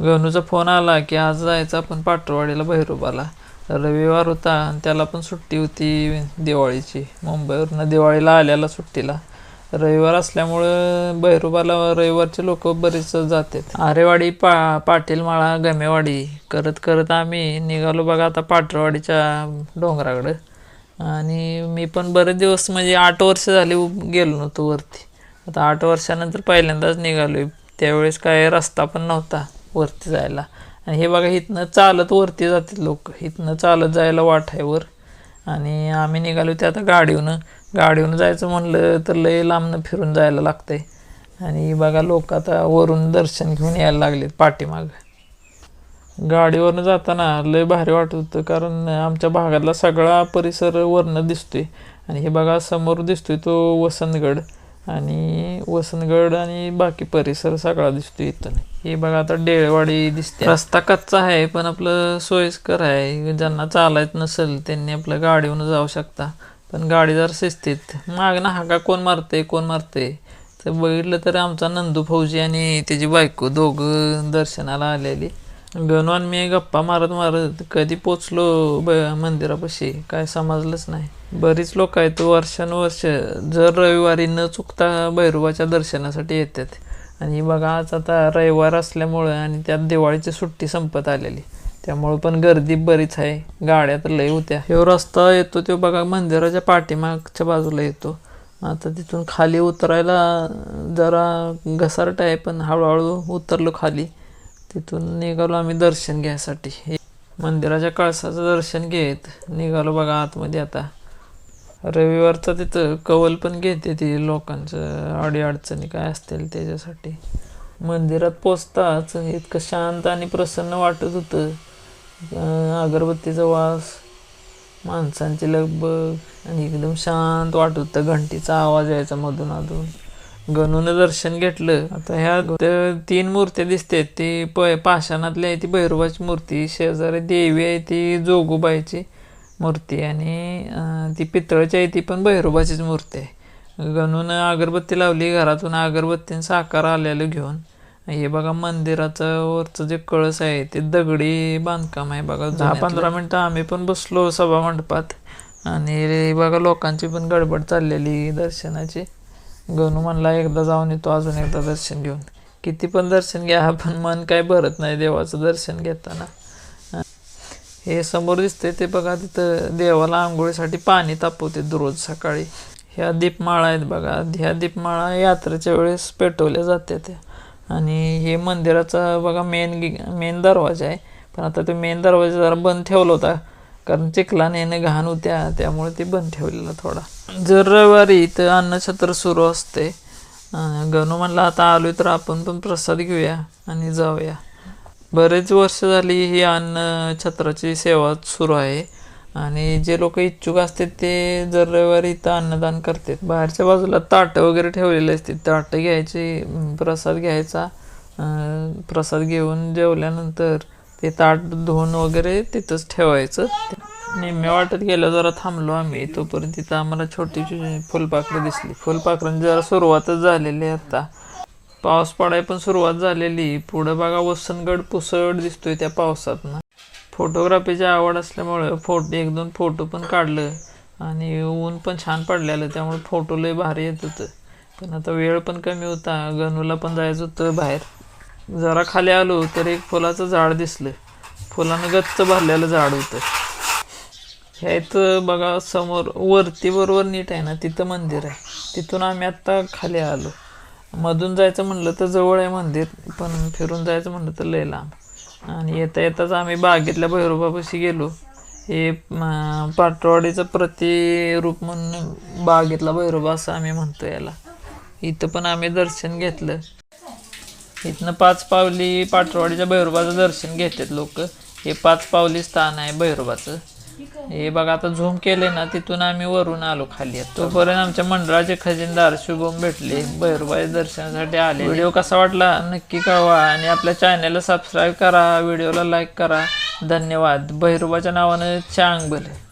गणूचा phone आला की आज जायचं आपण पाटरवाडीला भैरोबाला. रविवार होता आणि त्याला पण सुट्टी होती दिवाळीची. मुंबईवरनं दिवाळीला आल्याला सुट्टीला. रविवार असल्यामुळं भैरोबाला रविवारचे लोक बरेच जातात. आरेवाडी पा पाटीलमाळा गमेवाडी. करत करत आम्ही निघालो बघा आता पाटरवाडीच्या डोंगराकडं. आणि मी पण बरेच दिवस म्हणजे आठ वर्ष झाली गेलो नव्हतो वरती. आता आठ वर्षानंतर पहिल्यांदाच निघालो त्यावेळेस काय रस्ता पण नव्हता. वरती जायला. आणि हे बघा इथनं चालत वरती जातात लोक. इथनं चालत जायला वाट आहे वर आणि आम्ही निघालो ते आता गाडीवनं. गाडीवनं जायचं म्हणलं तर लय लांबनं फिरून जायला लागतंय. आणि बघा लोक आता वरून दर्शन घेऊन यायला लागलेत पाठीमागं. गाडीवरनं जाताना लय भारी वाटत होतं कारण आमच्या भागातला सगळा परिसर वरनं दिसतोय. आणि हे बघा समोर दिसतोय तो वसंतगड. आणि वसनगड आणि बाकी परिसर सगळा दिसतो इथं. हे बघा आता डेळवाडी दिसते. रस्ता कच्चा आहे पण आपलं सोयीस्कर आहे. ज्यांना चालायच नसेल त्यांनी आपलं गाडीवरून जाऊ शकता. पण गाडी जर शिस्तीत मागणं हाका कोण मारते कोण मारते तर बघितलं तर आमचा नंदू फौजी आणि त्याची बायको दोघं दर्शनाला आलेली. गणवान मी गप्पा मारत मारत कधी पोचलो ब मंदिरापाशी काय समजलंच नाही. बरीच लोक आहेत वर्षानुवर्ष जर रविवारी न चुकता भैरवाच्या दर्शनासाठी येतात. आणि बघा आज आता रविवार असल्यामुळं आणि त्यात दिवाळीची सुट्टी संपत आलेली. त्यामुळं पण गर्दी बरीच आहे गाड्या तर लय होत्या. ह्यो रस्ता येतो तो बघा मंदिराच्या पाठीमागच्या बाजूला येतो. आता तिथून खाली उतरायला जरा घसारट आहे पण हळूहळू उतरलो खाली. तिथून निघालो आम्ही दर्शन घ्यायसाठी. मंदिराच्या कळसाचं दर्शन घेत निघालो बघा आतमध्ये आता. रविवारचा तिथं कवल पण घेते ती लोकांचं अडीअडचणी काय असतील त्याच्यासाठी. मंदिरात पोचताच इतकं शांत आणि प्रसन्न वाटत होतं. अगरबत्तीचा वास माणसांची लगबग आणि एकदम शांत वाटत होतं. घंटीचा आवाज यायचा मधून अधून. गणून दर्शन घेतलं. आता ह्या तीन मूर्त्या दिसतात ती प पाषाणातली आहे ती भैरवाची मूर्ती. शेजारी देवी आहे ती जोगुबाईची मूर्ती. आणि ती पितळची आहे ती पण भैरोबाचीच मूर्ती आहे. गणून अगरबत्ती लावली. घरातून अगरबत्तीनं साकार आलेलं घेऊन. हे बघा मंदिराचं वरचं जे कळस आहे ते दगडी बांधकाम आहे बघा दहा पंधरा मिनिटं आम्ही पण बसलो सभा मंडपात. आणि हे बघा लोकांची पण गडबड चाललेली दर्शनाची. गणू म्हणला एकदा जाऊन येतो अजून एकदा दर्शन घेऊन. किती पण दर्शन घ्या पण मन काय भरत नाही देवाचं दर्शन घेताना. हे. समोर दिसते ते बघा तिथं देवाला आंघोळीसाठी पाणी तापवते दररोज सकाळी. ह्या दीपमाळा आहेत बघा. ह्या दीपमाळा यात्रेच्या वेळेस पेटवल्या जाते त्या आणि हे मंदिराचा बघा मेन मेन दरवाजा आहे. पण आता ते मेन दरवाजा जरा बंद ठेवला होता. कारण चिखलाने येणे घाण होत्या त्यामुळे ते बंद ठेवलेला थोडा. जर रविवारी इथं अन्नछत्र सुरू असते गणू म्हणला आता आलोय तर आपण पण प्रसाद घेऊया आणि जाऊया. बरेच वर्ष झाली ही अन्न छत्राची सेवा सुरू आहे आणि जे लोक इच्छुक असतात ते जर रविवारी इथं अन्नदान करतात. बाहेरच्या बाजूला ताटं वगैरे ठेवलेले असतात ताटं घ्यायची प्रसाद घ्यायचा प्रसाद घेऊन जेवल्यानंतर ते ताट धुवून वगैरे तिथंच ठेवायचं. निम्म्या वाटत गेलं जरा थांबलो आम्ही. तोपर्यंत तिथं आम्हाला छोटीशी फुलपाखरं दिसली. फुलपाखरांची जरा सुरुवातच झालेली आहे आता. पाऊस पडाय पण सुरुवात झालेली. पुढं बघा वसनगड पुसट दिसतोय त्या पावसातनं. फोटोग्राफीची आवड असल्यामुळं फोटो एक दोन फोटो पण काढलं. आणि ऊन पण छान पडलेलं त्यामुळे फोटो लय भारी येत होतं. पण आता वेळ पण कमी होता. गणूला पण जायचं होतं बाहेर. जरा खाली आलो तर एक फुलाचं झाड दिसलं. फुलानं गच्च भरलेलं झाड होतं. ह्या इथं बघा समोर वरती बरोबर नीट आहे ना तिथं मंदिर आहे. तिथून आम्ही आत्ता खाली आलो. मधून जायचं म्हणलं तर जवळ आहे मंदिर पण फिरून जायचं म्हणलं तर लय लांब. आणि येता येताच आम्ही बागेतल्या भैरोबापाशी गेलो. हे पाटवाडीचं प्रतिरूप म्हणून बागेतला भैरोबा असं आम्ही म्हणतो याला. इथं पण आम्ही दर्शन घेतलं. इथनं पाच पावली पाटवाडीच्या भैरोबाचं दर्शन घेतात लोक. हे पाच पावली स्थान आहे भैरोबाचं. हे बघा आता झूम केले ना तिथून आम्ही वरून आलो खाली. तोपर्यंत आमच्या मंडळाचे खजिनदार शुभम भेटले. भैरोबाच्या दर्शनासाठी आले. व्हिडिओ कसा वाटला? नक्की कळवा. आणि आपल्या चॅनेलला सबस्क्राईब करा. व्हिडिओला लाईक करा. धन्यवाद. भैरोबाच्या नावानं चांग भले